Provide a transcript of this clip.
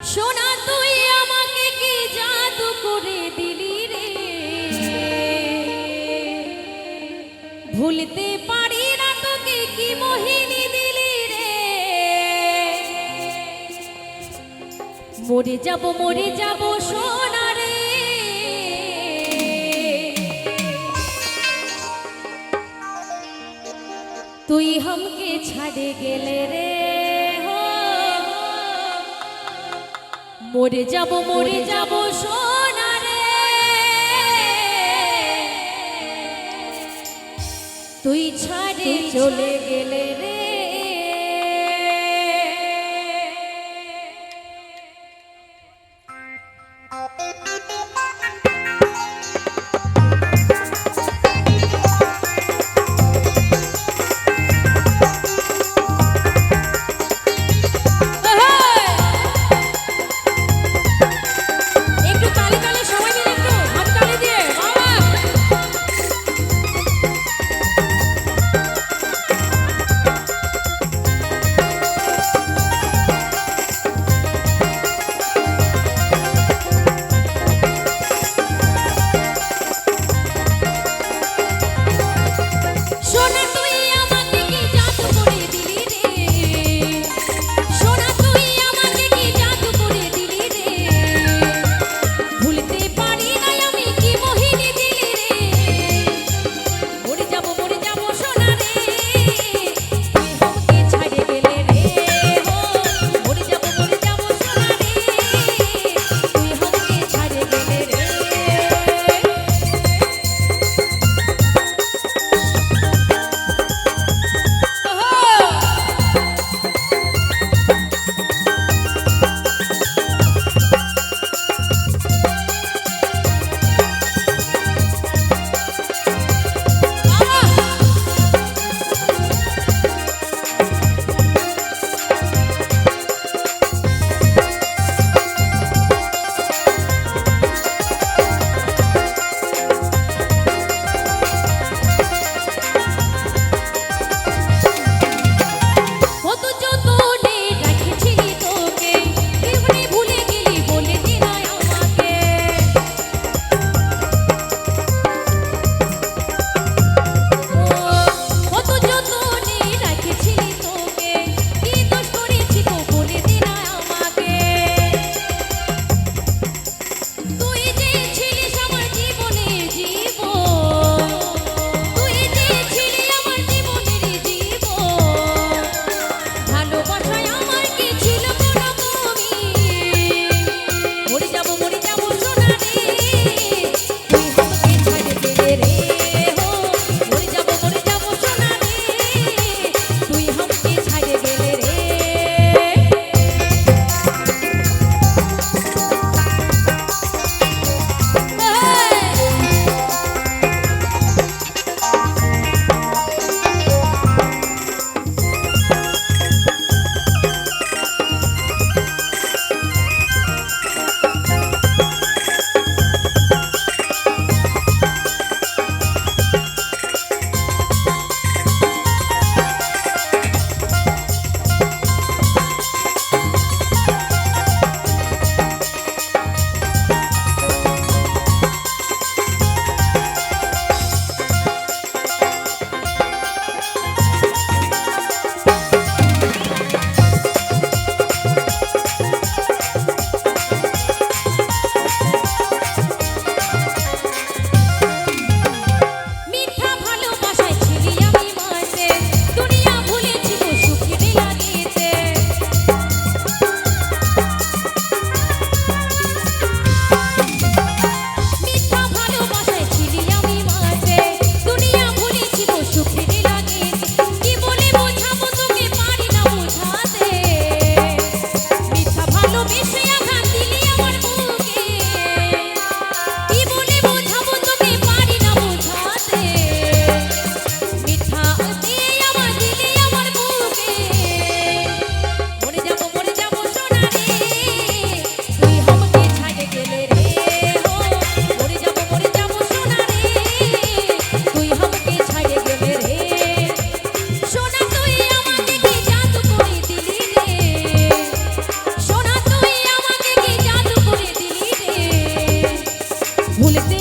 সোনা, তুই আমাকে কি জাদু করে দিলি ভুলতে পারি না তোকে, কি মোহিনী দিলি রে? মরে যাব মরে যাব সোনা রে। তুই হামকে ছাড়ে গেলে রে। মরে যাব মরে যাব সোনারে। তুই ছাড়ে চলে গেলে। Mulete